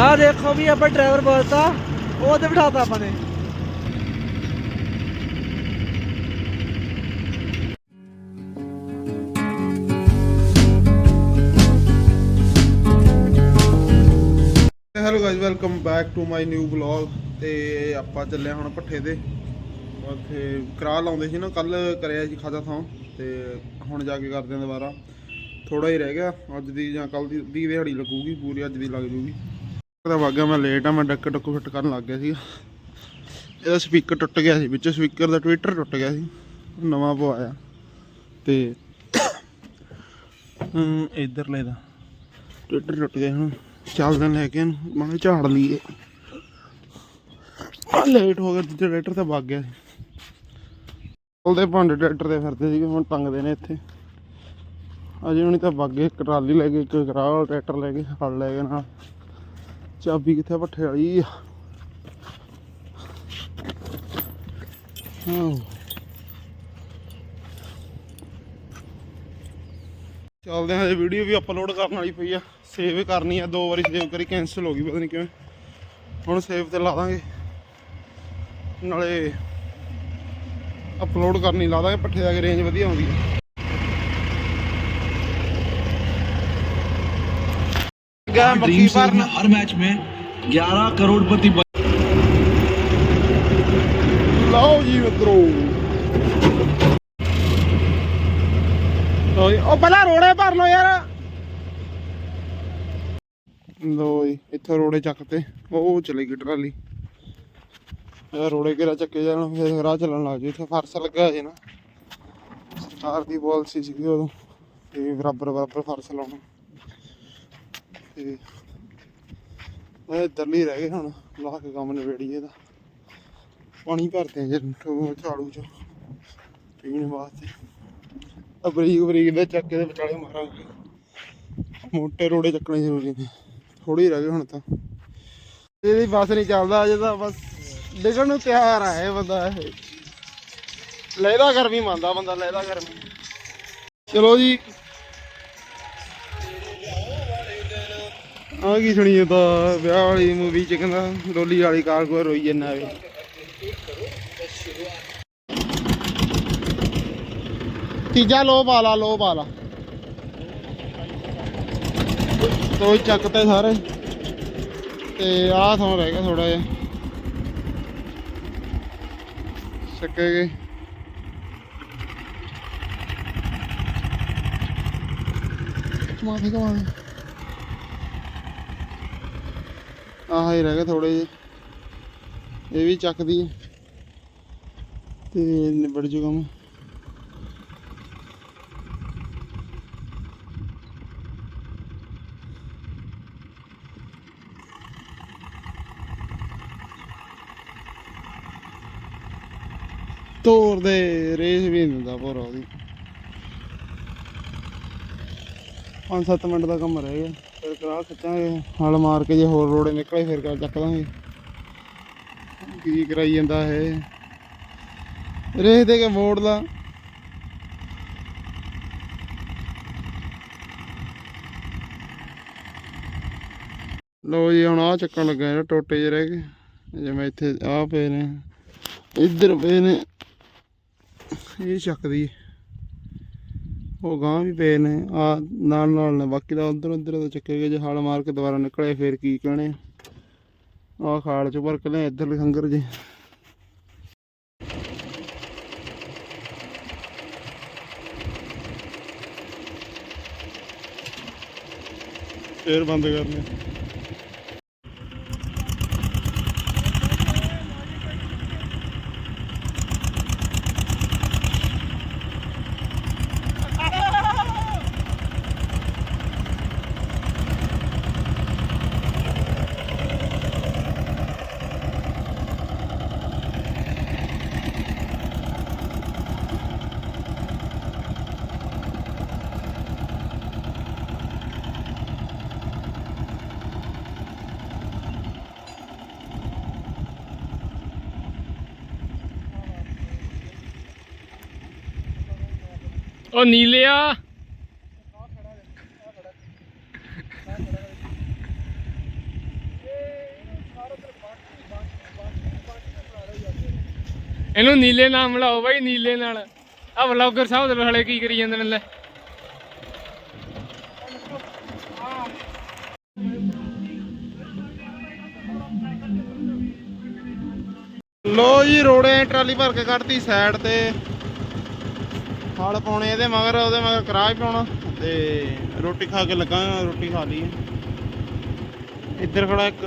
ਆਹ ਦੇਖੋ ਵੀ ਆਪਾਂ ਡਰਾਈਵਰ ਬੋਲਤਾ ਉਹ ਤੇ ਬਿਠਾਤਾ ਆਪਾਂ ਨੇ। Hello guys welcome back to my new vlog ਤੇ ਆਪਾਂ ਚੱਲੇ ਹੁਣ ਪੱਠੇ ਤੇ। ਉੱਥੇ ਕਰਾ ਲਾਉਂਦੇ ਸੀ ਨਾ ਕੱਲ ਕਰਿਆ ਸੀ ਖਾਦਾ ਥਾਂ। ਤੇ ਹੁਣ ਜਾ ਕੇ ਕਰਦੇ ਆ ਦੁਬਾਰਾ। ਥੋੜਾ ਹੀ ਰਹਿ ਗਿਆ, ਅੱਜ ਦੀ ਜਾਂ ਕੱਲ ਦੀ ਦੀ ਦਿਹਾੜੀ ਲੱਗੂਗੀ, ਪੂਰੀ ਅੱਜ ਦੀ ਲੱਗ ਜੂਗੀ। ਉਹਦਾ ਵਾਗਾ ਮੈਂ ਲੇਟ ਆ ਮੈਂ ਡੱਕ ਟੁੱਕ ਫਿੱਟ ਕਰਨ ਲੱਗ ਗਿਆ ਸੀ ਇਹਦਾ ਸਪੀਕਰ ਟੁੱਟ ਗਿਆ ਸੀ ਵਿੱਚ ਸਪੀਕਰ ਦਾ ਟਵਿੱਟਰ ਟੁੱਟ ਗਿਆ ਸੀ ਨਵਾਂ ਪਵਾਇਆ। ਤੇ ਹਮ ਇਧਰਲੇ ਦਾ ਟਵਿੱਟਰ ਟੁੱਟ ਗਿਆ ਹੁਣ ਚੱਲਦੇ ਨੇ ਲੈ ਕੇ ਇਹਨੂੰ ਮੈਂ ਕਿਹਾ ਝਾੜ ਲਈਏ। ਆ ਲੇਟ ਹੋ ਗਿਆ ਦੂਜੇ ਟਰੈਕਟਰ ਤੇ ਵਗ ਗਿਆ ਸੀ। ਉਹਦੇ ਭਾਂਡੇ ਟਰੈਕਟਰ ਤੇ ਫਿਰਦੇ ਸੀਗੇ ਹੁਣ ਟੰਗਦੇ ਨੇ ਇੱਥੇ। ਅਜੇ ਹੁਣੀ ਤਾਂ ਵਗ ਗਏ ਟਰਾਲੀ ਲੈ ਕੇ ਇੱਕ ਵਾਲਾ ਟਰੈਕਟਰ ਲੈ ਕੇ ਹਲ ਲੈ ਕੇ ਨਾਲ। ਚਾਬੀ ਕਿੱਥੇ ਭੱਠੇ ਵਾਲੀ। ਆ ਹਾਂ ਚੱਲਦੇ ਹਾਂ ਵੀਡੀਓ ਵੀ ਅਪਲੋਡ ਕਰਨ ਵਾਲੀ ਪਈ ਆ। ਸੇਵ ਕਰਨੀ ਆ, ਦੋ ਵਾਰੀ ਸੇਵ ਕਰੀ ਕੈਨਸਲ ਹੋ ਗਈ, ਪਤਾ ਨਹੀਂ ਕਿਵੇਂ। ਹੁਣ ਸੇਵ ਤੇ ਲਾ ਦਾਂਗੇ। ਨਾਲੇ ਅਪਲੋਡ ਕਰਨੀ, ਲਾ ਦਾਂਗੇ, ਪੱਠੇ ਦਾ ਰੇਂਜ ਵਧੀਆ ਆਉਂਦੀ ਹੈ ਗਾ ड्रीम ਮੱਕੀ से ਭਰਨ हर मैच में 11 करोड़पति बन ਲਓ ਜੀ ਮਿੱਤਰੋ ਲਓ ਜੀ ਉਹ ਪਹਿਲਾਂ ਰੋੜੇ ਭਰ ਲਓ ਯਾਰ ਲਓ ਜੀ ਇੱਥੇ ਰੋੜੇ ਚੱਕਤੇ ਉਹ ਚਲੇ ਗਈ ਟਰਾਲੀ ਇਹ ਰੋੜੇ ਕਿਹੜਾ ਚੱਕੇ ਜਾਣ ਫਿਰ ਰਾਹ ਚੱਲਣ ਲੱਗ ਜੀ ਇੱਥੇ ਫਰਸ ਲੱਗਾ ਜੇ ਨਾ ਸਰਕਾਰ ਦੀ ਪਾਲਿਸੀ ਸੀਗੀ ਉਦੋਂ ਤੇ ਬਰਾਬਰ ਬਰਾਬਰ ਫਰਸ ਲਾਉਣਾ ਤੇ ਇਹ ਇੱਧਰਲੀ ਰਹਿ ਗਏ ਹੁਣ, ਲਾ ਕੇ ਕੰਮ ਨਿਬੇੜੀਏ ਇਹਦਾ। ਪਾਣੀ ਭਰਦੇ ਆ ਜੇ ਝਾੜੂ ਚ, ਪੀਣ ਵਾਸਤੇ। ਆ ਬਰੀਕ ਦੇ ਚੱਕੇ ਦੇ ਵਿਚਾਲੇ ਮਾਰਾਂਗੇ। ਮੋਟੇ ਰੋੜੇ ਚੱਕਣੇ ਜ਼ਰੂਰੀ ਨੇ ਥੋੜੀ ਰਹਿ ਗਏ ਹੁਣ ਤਾਂ। ਇਹਦੀ ਬੱਸ ਨਹੀਂ ਚੱਲਦਾ, ਅਜੇ ਤਾਂ ਬਸ ਡਿੱਗਣ ਨੂੰ ਤਿਆਰ ਆ ਇਹ ਬੰਦਾ ਇਹ। ਲੈਦਾ ਗਰਮੀ ਮੰਨਦਾ ਬੰਦਾ, ਲੈਦਾ ਗਰਮੀ। ਚਲੋ ਜੀ ਆ ਕੀ ਸੁਣੀ ਤਾਂ ਵਿਆਹ ਵਾਲੀ ਮੂਵੀ ਚ ਕਹਿੰਦਾ, ਡੋਲੀ ਵਾਲੀ ਕਾਰ ਕੋ ਰੋਈ ਜੰਨਾ ਵੇ ਤੀਜਾ ਲੋ ਪਾਲਾ ਲੋ ਪਾਲਾ ਤੋਈ ਚੱਕਤੇ ਸਾਰੇ। ਤੇ ਆਹ ਥਾਂ ਰਹਿ ਗਿਆ ਥੋੜਾ ਜਿਹਾ। ਚੱਕੇ ਗਏ। ਮਾਫੀ ਕਮਾ ਆਹ ਹੀ ਰਹਿ ਗਏ ਥੋੜੇ ਜਿਹੇ। ਇਹ ਵੀ ਚੱਕਦੀ ਹੈ ਤੇ ਨਿਬੜ ਜੂ ਕੰਮ। ਤੋਰ ਦੇ ਰੇਸ ਵੀ ਨਹੀਂ ਦਿੰਦਾ ਭੋਰਾ ਉਹਦੀ। 5-7 ਮਿੰਟ ਦਾ ਕੰਮ ਰਹਿ ਗਿਆ। ਫਿਰ ਕਰਾ ਖਿੱਚਾਂਗੇ, ਹਲ ਮਾਰ ਕੇ ਜੇ ਹੋਰ ਰੋੜੇ ਨਿਕਲੇ, ਫਿਰ ਕਰ ਚੱਕ ਦਾਂਗੇ ਕੀ ਕਰਾਈ ਜਾਂਦਾ ਹੈ ਰੇਸ ਦੇ ਕੇ ਮੋੜ ਲਾ। ਲੋ ਜੀ, ਹੁਣ ਆ ਚੱਕਣ ਲੱਗਾ ਜਿਹੜਾ ਟੋਟੇ ਜਿਹੇ ਰਹਿ ਗਏ। ਜਿਵੇਂ ਇੱਥੇ ਆ ਪਏ ਨੇ, ਇੱਧਰ ਪਏ ਨੇ। ਇਹ ਚੱਕਦੀ ਹੈ ਉਹ ਗਾਂ ਵੀ ਪਏ ਨੇ। ਆ ਨਾਲ ਨਾਲ ਨੇ। ਬਾਕੀ ਦਾ ਉਧਰ ਉਧਰ ਤੋਂ ਚੱਕੇ ਗਏ ਜੇ ਹਾਲ ਮਾਰ ਕੇ ਦੁਬਾਰਾ ਨਿਕਲੇ, ਫੇਰ ਕੀ ਕਹਣੇ ਆ। ਖਾਲ ਚ ਭਰ ਕੇ ਲੈ ਇੱਧਰਲੇ ਸੰਗਰ ਜੇ। ਫੇਰ ਬੰਦ ਕਰਨੇ। ਉਹ ਨੀਲਿਆ ਇਹਨੂੰ ਨੀਲੇ ਨਾਲ ਮਿਲਾਓ ਬਾਈ, ਨੀਲੇ ਨਾਲ। ਆ ਵਲੌਗਰ ਸਾਹਿਬ ਦੇ ਹਲੇ ਕੀ ਕਰੀ ਜਾਂਦੇ ਨੇ ਲੈ। ਲੋ ਜੀ, ਰੋੜੇ ਟਰਾਲੀ ਭਰ ਕੇ ਕੱਢਤੀ ਸਾਈਡ ਤੇ। ਹਲ ਪਾਉਣੇ ਇਹਦੇ ਮਗਰ, ਉਹਦੇ ਮਗਰ ਕਰਾਹ ਪਾਉਣਾ। ਤੇ ਰੋਟੀ ਖਾ ਕੇ ਲੱਗਾ, ਰੋਟੀ ਖਾ ਲਈ ਇੱਧਰ ਖੜਾ ਇੱਕ।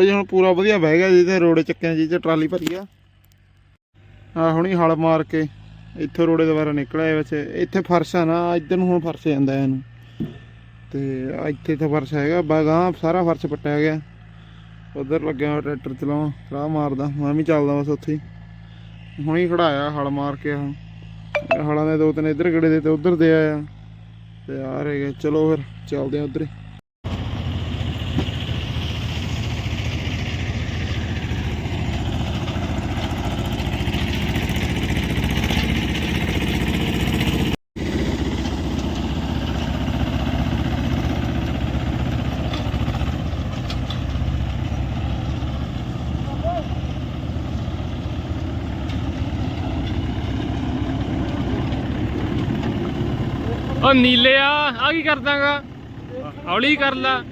ਲੋ ਜੀ, ਹੁਣ ਪੂਰਾ ਵਧੀਆ ਬਹਿ ਗਿਆ ਜੀ, ਤੇ ਰੋੜੇ ਚੱਕਿਆ ਜੀ, ਤੇ ਟਰਾਲੀ ਭਰੀ ਆ। ਆ ਹੁਣੀ ਹਲ ਮਾਰ ਕੇ ਇੱਥੋਂ ਰੋੜੇ ਦੁਬਾਰਾ ਨਿਕਲਿਆ ਵਿੱਚ। ਇੱਥੇ ਫਰਸ਼ ਆ ਨਾ, ਇੱਧਰ ਨੂੰ ਹੁਣ ਫਰਸ਼ ਜਾਂਦਾ ਇਹਨੂੰ। ਤੇ ਇੱਥੇ ਤਾਂ ਫਰਸ਼ ਹੈਗਾ ਬਾਗਾਂ ਸਾਰਾ ਫਰਸ਼ ਪੱਟਿਆ ਗਿਆ। ਉਧਰ ਲੱਗਿਆ ਹੋਇਆ ਟਰੈਕਟਰ ਚਲਾਉਣ, ਰਾਹ ਮਾਰਦਾ, ਮੈਂ ਵੀ ਚੱਲਦਾ ਬਸ ਉੱਥੇ ਹੀ। ਹੁਣੀ ਖੜਾਇਆ ਹਲ ਮਾਰ ਕੇ ਆ ਹਲਾਂ ਦੇ ਦੋ ਤਿੰਨ ਇੱਧਰ ਗੜੇ ਦੇ ਤੇ ਉਧਰ ਦੇ ਆਇਆ। ਤੇ ਆ ਰਹੇ ਚਲੋ ਫਿਰ, ਚੱਲਦੇ ਆ ਉਧਰ ਉਹ ਨੀਲੇ ਆ ਆ ਕੀ ਕਰਦਾਗਾ? ਹੌਲੀ ਕਰ ਲਾ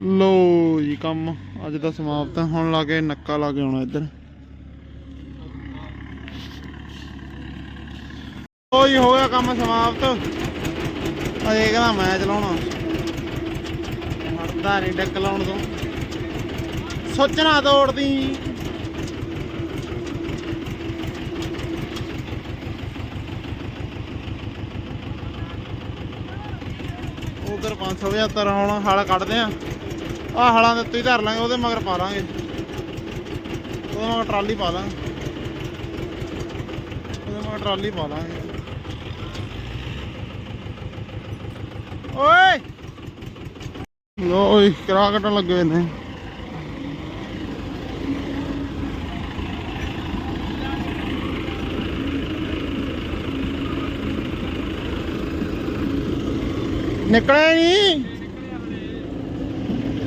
ਲੋ ਜੀ ਕੰਮ ਅੱਜ ਦਾ ਸਮਾਪਤ ਹੈ। ਹੁਣ ਲਾ ਨੱਕਾ ਲਾ ਕੇ ਆਉਣਾ ਇੱਧਰ। ਲੋ ਜੀ ਹੋ ਗਿਆ ਕੰਮ ਸਮਾਪਤ। ਅਜੇ ਕਹਿੰਦਾ ਮੈਂ ਚਲਾਉਣਾ। ਹਟਦਾ ਨਹੀਂ ਡੱਕ ਲਾਉਣ ਤੋਂ। ਸੋਚਣਾ ਤੋੜਦੀ ਉਧਰ 575 ਹੁਣ ਹਾਲ ਕੱਢਦੇ ਆ। ਆ ਹਲਾਂ ਦੇ ਉੱਤੇ ਹੀ ਧਰ ਲਾਂਗੇ, ਉਹਦੇ ਮਗਰ ਪਾ ਲਾਂਗੇ। ਉਹਦੇ ਮਗਰ ਟਰਾਲੀ ਪਾ ਲਾਂਗੇ। ਉਹਦੇ ਮਗਰ ਟਰਾਲੀ ਪਾ ਲਾਂਗੇ। ਓਏ! ਲੋ ਓਏ ਕੱਟਣ ਲੱਗੇ ਹੋਏ ਨੇ। ਨਿਕਲਿਆ ਨਹੀਂ।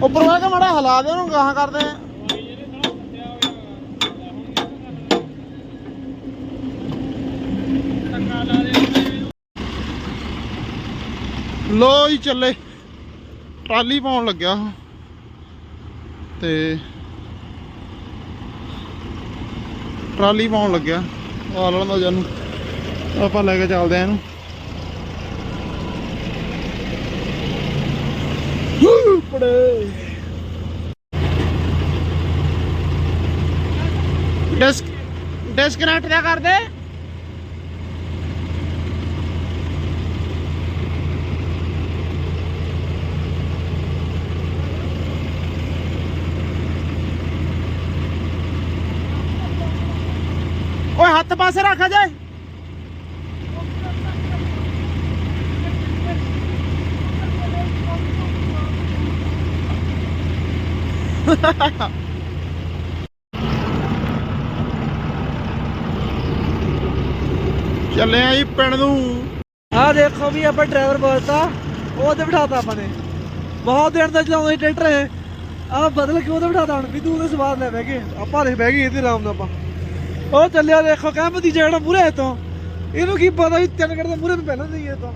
ਉੱਪਰ ਵਾ ਕੇ ਮਾੜਾ ਹਿਲਾ ਦੇ ਉਹਨੂੰ, ਗਾਹਾਂ ਕਰਦੇ ਆ। ਲੋ ਹੀ ਚੱਲੇ, ਟਰਾਲੀ ਪਾਉਣ ਲੱਗਿਆ ਤੇ ਟਰਾਲੀ ਪਾਉਣ ਲੱਗਿਆ ਆ ਦਾ ਜਾਨੂੰ ਆਪਾਂ ਲੈ ਕੇ ਚੱਲਦੇ ਆ ਇਹਨੂੰ। ਕੱਪੜੇ। ਡਿਸਕ ਡਿਸਕਨੈਕਟ ਦਾ ਕਰ ਦੇ। ਓਏ ਹੱਥ ਪਾਸੇ ਰੱਖ ਜਾਏ ਚੱਲੇ ਆ ਜੀ ਪਿੰਡ ਨੂੰ। ਆਹ ਦੇਖੋ ਵੀ ਆਪਾਂ ਡਰਾਈਵਰ ਬੋਲਤਾ ਉਹ ਤੇ ਬਿਠਾਤਾ ਆਪਾਂ ਨੇ। ਬਹੁਤ ਦਿਨ ਦਾ ਚਲਾਉਂਦੇ ਟਰੈਕਟਰ ਹੈ ਆਹ ਬਦਲ ਕੇ ਉਹਦੇ ਬਿਠਾਤਾ ਹੁਣ, ਵੀ ਤੂੰ ਉਹਦੇ ਸਵਾਦ ਲੈ ਬਹਿ ਗਏ ਆਪਾਂ ਦੇ ਬਹਿ ਗਏ ਇਹਦੇ ਆਰਾਮ ਨਾਲ ਆਪਾਂ। ਉਹ ਚੱਲਿਆ ਦੇਖੋ ਕਹਿੰਦਾ ਦੀ ਜਿਹੜਾ ਮੂਰੇ ਤੋਂ ਇਹਨੂੰ ਕੀ ਪਤਾ ਵੀ ਤਿੰਨ ਘੰਟੇ ਦੇ ਮੂਰੇ ਪਹਿਲਾਂ ਨਹੀਂ ਇਹ ਤੋਂ